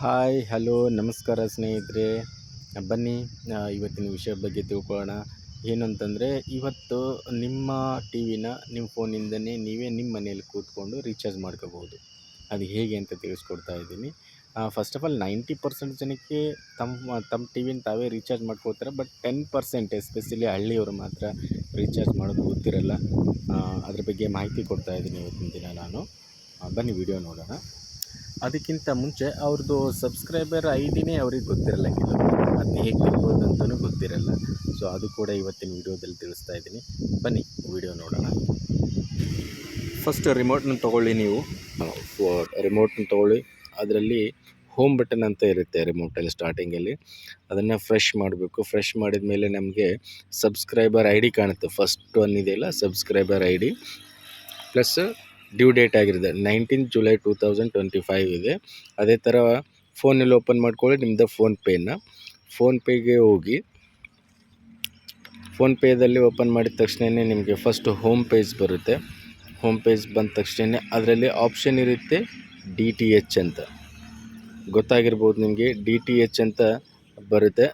Hi, hello, ನಮಸ್ಕಾರ ಸ್ನೇಹಿತರೆ. ಬನ್ನಿ ಇವತ್ತಿನ ವಿಷಯ ಬಗ್ಗೆ ತಿಳ್ಕೊಳ್ಳೋಣ. ಏನು ಇವತ್ತು ನಿಮ್ಮ ಟಿ ವಿನ ನಿಮ್ಮ ಫೋನಿಂದನೇ ನೀವೇ ನಿಮ್ಮ ಮನೇಲಿ ಕೂತ್ಕೊಂಡು ರೀಚಾರ್ಜ್ ಮಾಡ್ಕೋಬೋದು ಅದು ಹೇಗೆ ಅಂತ ತಿಳಿಸ್ಕೊಡ್ತಾ ಇದ್ದೀನಿ. First of all ninety percent ಜನಕ್ಕೆ ತಮ್ಮ ತಮ್ಮ ಟಿ ವಿನ ತಾವೇ ರೀಚಾರ್ಜ್ ಮಾಡ್ಕೋತಾರೆ ಬಟ್ ಟೆನ್ ಪರ್ಸೆಂಟ್ ಎಸ್ಪೆಷಲಿ ಹಳ್ಳಿಯವರು ಮಾತ್ರ ರೀಚಾರ್ಜ್ ಮಾಡೋದು ಗೊತ್ತಿರಲ್ಲ ಅದ್ರ ಬಗ್ಗೆ ಮಾಹಿತಿ ಕೊಡ್ತಾ ಇದ್ದೀನಿ ಇವತ್ತಿನ ದಿನ ನಾನು. ಬನ್ನಿ ವಿಡಿಯೋ ನೋಡೋಣ. ಅದಕ್ಕಿಂತ ಮುಂಚೆ ಅವ್ರದ್ದು ಸಬ್ಸ್ಕ್ರೈಬರ್ ಐ ಡಿನೇ ಅವ್ರಿಗೆ ಗೊತ್ತಿರಲ್ಲ ಕೆಲವೊಂದು ಅದನ್ನ ಹೇಗೆ ತಿಳ್ಬೋದು ಅಂತಲೂ ಗೊತ್ತಿರಲ್ಲ. ಸೊ ಅದು ಕೂಡ ಇವತ್ತಿನ ವಿಡಿಯೋದಲ್ಲಿ ತಿಳಿಸ್ತಾ ಇದ್ದೀನಿ. ಬನ್ನಿ, ವಿಡಿಯೋ ನೋಡೋಣ. ಫಸ್ಟ್ ರಿಮೋಟ್ನ ತೊಗೊಳ್ಳಿ ನೀವು. ರಿಮೋಟ್ನ ತೊಗೊಳ್ಳಿ. ಅದರಲ್ಲಿ ಹೋಮ್ ಬಟನ್ ಅಂತ ಇರುತ್ತೆ ರಿಮೋಟಲ್ಲಿ ಸ್ಟಾರ್ಟಿಂಗಲ್ಲಿ ಅದನ್ನು ಫ್ರೆಶ್ ಮಾಡಬೇಕು. ಫ್ರೆಶ್ ಮಾಡಿದ ಮೇಲೆ ನಮಗೆ ಸಬ್ಸ್ಕ್ರೈಬರ್ ಐ ಡಿ ಕಾಣುತ್ತೆ. ಫಸ್ಟ್ ಒನ್ ಇದೆಯಲ್ಲ subscriber I D plus due date ಆಗಿರುತ್ತೆ. Nineteen July two thousand twenty five ಇದೆ. ಅದೇ ಥರ ಫೋನಲ್ಲಿ ಓಪನ್ ಮಾಡ್ಕೊಳ್ಳಿ ನಿಮ್ಮದು ಫೋನ್ಪೇನ ಫೋನ್ಪೇಗೆ ಹೋಗಿ ಫೋನ್ಪೇದಲ್ಲಿ ಓಪನ್ ಮಾಡಿದ ತಕ್ಷಣವೇ ನಿಮಗೆ ಫಸ್ಟ್ ಹೋಮ್ ಪೇಜ್ ಬರುತ್ತೆ. ಹೋಮ್ ಪೇಜ್ ಬಂದ ತಕ್ಷಣ ಅದರಲ್ಲಿ ಆಪ್ಷನ್ ಇರುತ್ತೆ ಡಿ ಟಿ ಎಚ್ ಅಂತ. ಗೊತ್ತಾಗಿರ್ಬೋದು ನಿಮಗೆ ಡಿ ಟಿ ಎಚ್ ಅಂತ ಬರುತ್ತೆ.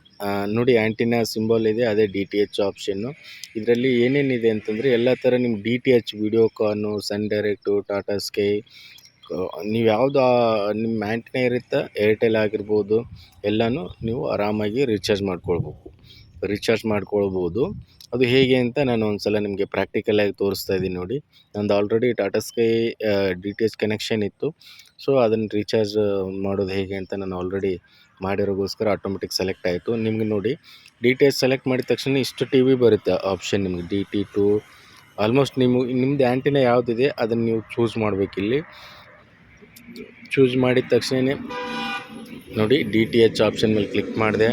ನೋಡಿ ಆ್ಯಂಟಿನ ಸಿಂಬಲ್ ಇದೆ, ಅದೇ ಡಿ ಟಿ ಎಚ್ ಆಪ್ಷನ್ನು ಇದರಲ್ಲಿ ಏನೇನಿದೆ ಅಂತಂದರೆ, ಎಲ್ಲ ಥರ ನಿಮ್ಮ D T H Videocon Sun Direct Tata Sky ನೀವು ಯಾವುದು ನಿಮ್ಮ ಆ್ಯಂಟಿನ ಇರುತ್ತೆ ಏರ್ಟೆಲ್ ಆಗಿರ್ಬೋದು, ಎಲ್ಲನೂ ನೀವು ಆರಾಮಾಗಿ ರೀಚಾರ್ಜ್ ಮಾಡ್ಕೊಳ್ಬೇಕು. ರೀಚಾರ್ಜ್ ಮಾಡ್ಕೊಳ್ಬೋದು. ಅದು ಹೇಗೆ ಅಂತ ನಾನು ಒಂದು ಸಲ ನಿಮಗೆ ಪ್ರಾಕ್ಟಿಕಲಾಗಿ ತೋರಿಸ್ತಾ ಇದ್ದೀನಿ ನೋಡಿ. ನಂದು already Tata Sky D T H connection ಇತ್ತು. ಸೊ ಅದನ್ನು ರೀಚಾರ್ಜ್ ಮಾಡೋದು ಹೇಗೆ ಅಂತ ನಾನು ಆಲ್ರೆಡಿ ಮಾಡಿರೋಗೋಸ್ಕರ ಆಟೋಮೆಟಿಕ್ ಸೆಲೆಕ್ಟ್ ಆಯಿತು. ನಿಮಗೆ ನೋಡಿ ಡಿ ಟಿ ಎಚ್ ಸೆಲೆಕ್ಟ್ ಮಾಡಿದ ತಕ್ಷಣ ಇಷ್ಟು ಟಿ ವಿ ಬರುತ್ತೆ ಆಪ್ಷನ್ ನಿಮಗೆ ಡಿ ಟಿ ಟು ಆಲ್ಮೋಸ್ಟ್ ನಿಮ್ಮ ನಿಮ್ಮದು ಆ್ಯಂಟಿನ ಯಾವುದಿದೆ ಅದನ್ನು ನೀವು ಚೂಸ್ ಮಾಡಬೇಕಿಲ್ಲಿ. ಚೂಸ್ ಮಾಡಿದ ತಕ್ಷಣ ನೋಡಿ ಡಿ ಟಿ ಎಚ್ ಆಪ್ಷನ್ ಮೇಲೆ ಕ್ಲಿಕ್ ಮಾಡಿದೆ.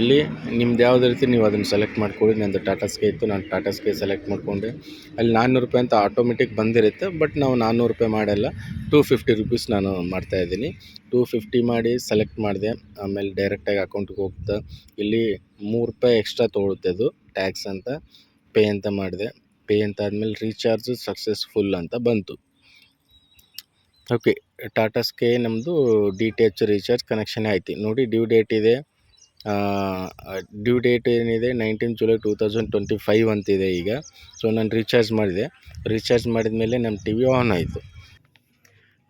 ಇಲ್ಲಿ ನಿಮ್ದು ಯಾವ್ದು ರೀತಿ ನೀವು ಅದನ್ನು ಸೆಲೆಕ್ಟ್ ಮಾಡ್ಕೊಳ್ಳಿ. ನಂದು ಟಾಟಾ ಸ್ಕೈ ಇತ್ತು, ನಾನು ಟಾಟಾ ಸ್ಕೈ ಸೆಲೆಕ್ಟ್ ಮಾಡಿಕೊಂಡೆ. ಅಲ್ಲಿ ನಾನ್ನೂರು ರೂಪಾಯಿ ಅಂತ ಆಟೋಮೆಟಿಕ್ ಬಂದಿರುತ್ತೆ ಬಟ್ ನಾವು ನಾನ್ನೂರು ರೂಪಾಯಿ ಮಾಡಲ್ಲ. ಟೂ ಫಿಫ್ಟಿ ರುಪೀಸ್ ನಾನು ಮಾಡ್ತಾಯಿದ್ದೀನಿ ಟೂ ಫಿಫ್ಟಿ ಮಾಡಿ ಸೆಲೆಕ್ಟ್ ಮಾಡಿದೆ. ಆಮೇಲೆ ಡೈರೆಕ್ಟಾಗಿ ಅಕೌಂಟ್ಗೆ ಹೋಗ್ತಾ, ಇಲ್ಲಿ ಮೂರು ರೂಪಾಯಿ ಎಕ್ಸ್ಟ್ರಾ ತೊಗೊಳುತ್ತೆ ಅದು ಟ್ಯಾಕ್ಸ್ ಅಂತ ಪೇ ಅಂತ ಮಾಡಿದೆ. ಪೇ ಅಂತ ಆದಮೇಲೆ ರೀಚಾರ್ಜ್ ಸಕ್ಸಸ್ಫುಲ್ ಅಂತ ಬಂತು. ಓಕೆ ಟಾಟಾ ಸ್ಕೇ ನಮ್ಮದು D T H recharge connection ಆಯ್ತು. ನೋಡಿ ಡ್ಯೂ ಡೇಟ್ ಇದೆ. ಡ್ಯೂ ಡೇಟ್ ಏನಿದೆ? Nineteen July two thousand twenty five ಅಂತಿದೆ ಈಗ. ಸೊ ನಾನು ರೀಚಾರ್ಜ್ ಮಾಡಿದೆ. ರೀಚಾರ್ಜ್ ಮಾಡಿದ ಮೇಲೆ ನಮ್ಮ ಟಿ ವಿ ಆನ್ ಆಯಿತು.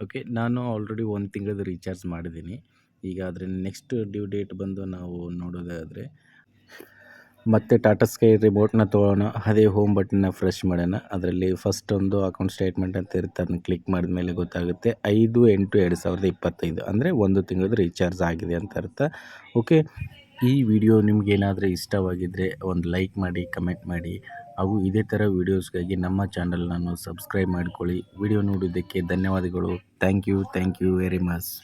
ಓಕೆ ನಾನು ಆಲ್ರೆಡಿ ಒಂದು ತಿಂಗಳದ್ದು ರೀಚಾರ್ಜ್ ಮಾಡಿದ್ದೀನಿ. ಈಗ ಅದ್ರ ನೆಕ್ಸ್ಟ್ ಡ್ಯೂ ಡೇಟ್ ಬಂದು ನಾವು ನೋಡೋದಾದರೆ, ಮತ್ತೆ ಟಾಟಾ ಸ್ಕೈ ರಿಮೋಟ್ನ ತೊಗೊಳ್ಳೋಣ ಅದೇ ಹೋಮ್ ಬಟನ್ನ ಫ್ರೆಶ್ ಮಾಡೋಣ. ಅದರಲ್ಲಿ ಫಸ್ಟ್ ಒಂದು ಅಕೌಂಟ್ ಸ್ಟೇಟ್ಮೆಂಟ್ ಅಂತ ಇರುತ್ತೆ. ಅದನ್ನ ಕ್ಲಿಕ್ ಮಾಡಿದ ಮೇಲೆ ಗೊತ್ತಾಗುತ್ತೆ. ಐದು ಎಂಟು ಎರಡು ಸಾವಿರದ ಇಪ್ಪತ್ತೈದು. ಅಂದರೆ ಒಂದು ತಿಂಗಳದ್ದು ರೀಚಾರ್ಜ್ ಆಗಿದೆ ಅಂತ ಅರ್ಥ. ಓಕೆ ಈ ವಿಡಿಯೋ ನಿಮಗೇನಾದರೂ ಇಷ್ಟವಾಗಿದ್ದರೆ ಒಂದು ಲೈಕ್ ಮಾಡಿ, ಕಮೆಂಟ್ ಮಾಡಿ. ಹಾಗೂ ಇದೇ ಥರ ವೀಡಿಯೋಸ್ಗಾಗಿ ನಮ್ಮ ಚಾನಲ್ನನ್ನು ಸಬ್ಸ್ಕ್ರೈಬ್ ಮಾಡಿಕೊಳ್ಳಿ. ವಿಡಿಯೋ ನೋಡೋದಕ್ಕೆ ಧನ್ಯವಾದಗಳು. Thank you thank you very much.